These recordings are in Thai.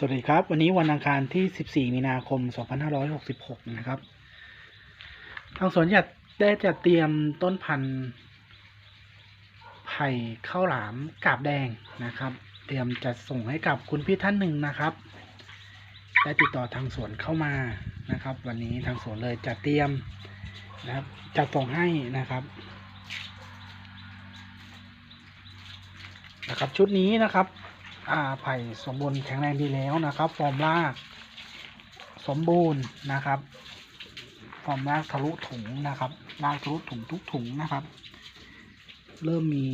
สวัสดีครับ วันนี้วันอังคารที่ 14 มีนาคม 2566 นะครับ ทางสวนอยากได้จะเตรียมต้นพันธุ์ไผ่ข้าวหลามกาบแดงนะครับ เตรียมจะส่งให้กับคุณพี่ท่านหนึ่งนะครับ ได้ติดต่อทางสวนเข้ามานะครับ วันนี้ทางสวนเลยจะเตรียมนะครับจะส่งให้นะครับนะครับ ชุดนี้นะครับ อ่าไผ่สมบูรณ์แข็งแรงดีแล้วนะครับฟอร์มรากสมบูรณ์นะครับฟอร์มรากทะลุถุงนะครับรากทะลุถุงทุกถุงนะครับ เริ่มมี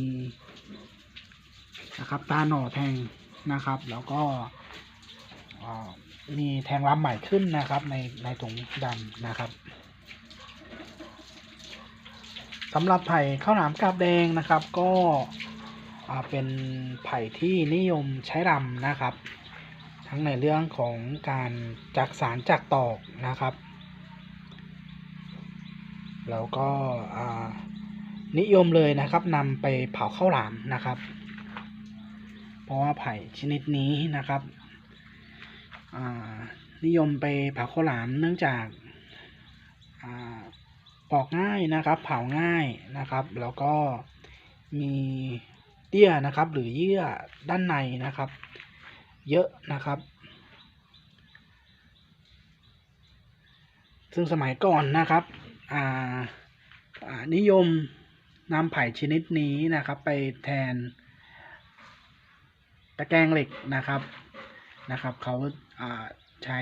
นะครับตาหน่อแทงนะครับ แล้วก็มีแทงลำใหม่ขึ้นนะครับ ในในถุงดำนะครับสำหรับไผ่ข้าวหลามกาบแดงนะครับ ก็ เป็นไผ่ที่นิยมใช้รำนะครับ ทั้งในเรื่องของการจักสารจักตอกนะครับ แล้วก็นิยมเลยนะครับนำไปเผาข้าวหลามนะครับ เพราะว่าไผ่ชนิดนี้นะครับนิยมไปเผาข้าวหลามเนื่องจากปอกง่ายนะครับ เผาง่ายนะครับ แล้วก็มี เตี้ยนะครับ หรือเยื่อด้านในนะครับ เยอะนะครับ ซึ่งสมัยก่อนนะครับอ่านิยมนำไผ่ชนิดนี้นะครับ ไปแทนตะแกรงเหล็กนะครับนะครับเขาใช้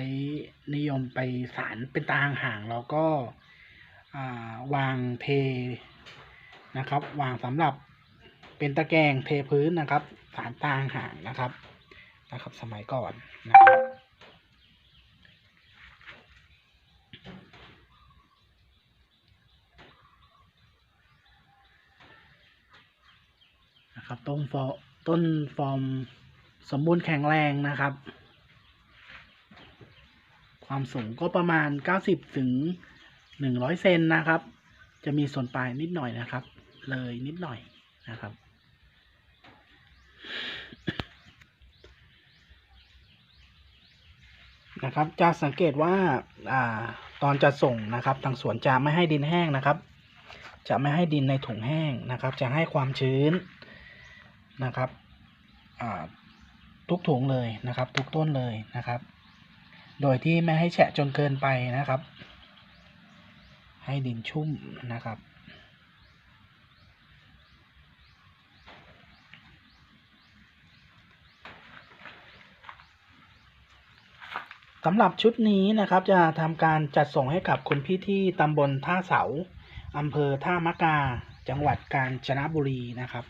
นิยมไปสารเป็นตางห่างแล้วก็วางเทนะครับ วางสำหรับ เป็นตะแกรงเทพื้นนะครับสารตางห่างนะครับนะครับ สมัยก่อนนะครับนะครับต้นฟอต้นฟอร์มสมบูรณ์แข็งแรงนะครับ ความสูงก็ประมาณ 90 ถึง 100 เซนนะครับ จะมีส่วนปลายนิดหน่อยนะครับ เลยนิดหน่อยนะครับ นะครับ จะสังเกตว่าอ่าตอนจะส่งนะครับ ทางสวนจะไม่ให้ดินแห้งนะครับ จะไม่ให้ดินในถุงแห้งนะครับ จะให้ความชื้นนะครับอ่าทุกถุงเลยนะครับ ทุกต้นเลยนะครับ โดยที่ไม่ให้แฉะจนเกินไปนะครับ ให้ดินชุ่มนะครับ สำหรับชุดนี้นะครับจะทำการจัดส่งให้กับคุณพี่ที่ตำบลท่าเสาอำเภอท่ามะกา จังหวัดกาญจนบุรีนะครับ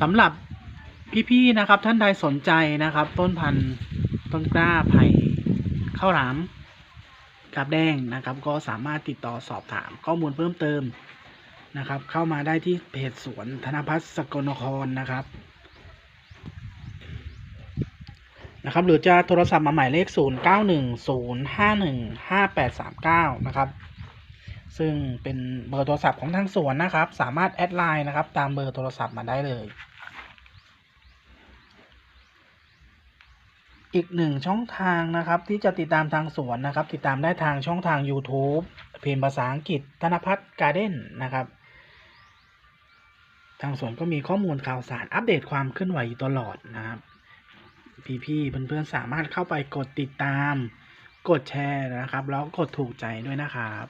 สำหรับพี่ๆนะครับท่านใดสนใจนะครับ ต้นพันธุ์ต้นกล้าไผ่ข้าวหลามกาบแดงนะครับ ก็สามารถติดต่อสอบถามข้อมูลเพิ่มเติม นะครับ เข้ามาได้ที่เพจสวนธนพัฒน์สกลนครนะครับนะครับ หรือจะโทรศัพท์มาหมายเลข 0 9 1 0 5 1 5 8 3 9 นะครับ ซึ่งเป็นเบอร์โทรศัพท์ของทางสวนนะครับ สามารถแอดไลน์นะครับ ตามเบอร์โทรศัพท์มาได้เลย อีกหนึ่งช่องทางนะครับ ที่จะติดตามทางสวนนะครับ ติดตามได้ทางช่องทาง YouTube พิมพ์ภาษาอังกฤษธนพัฒน์การ์เด้นนะครับ ทางสวนก็มีข้อมูลข่าวสารอัปเดตความเคลื่อนไหวอยู่ตลอดนะครับ พี่ๆเพื่อนๆสามารถเข้าไปกดติดตาม กดแชร์นะครับ แล้วกดถูกใจด้วยนะครับ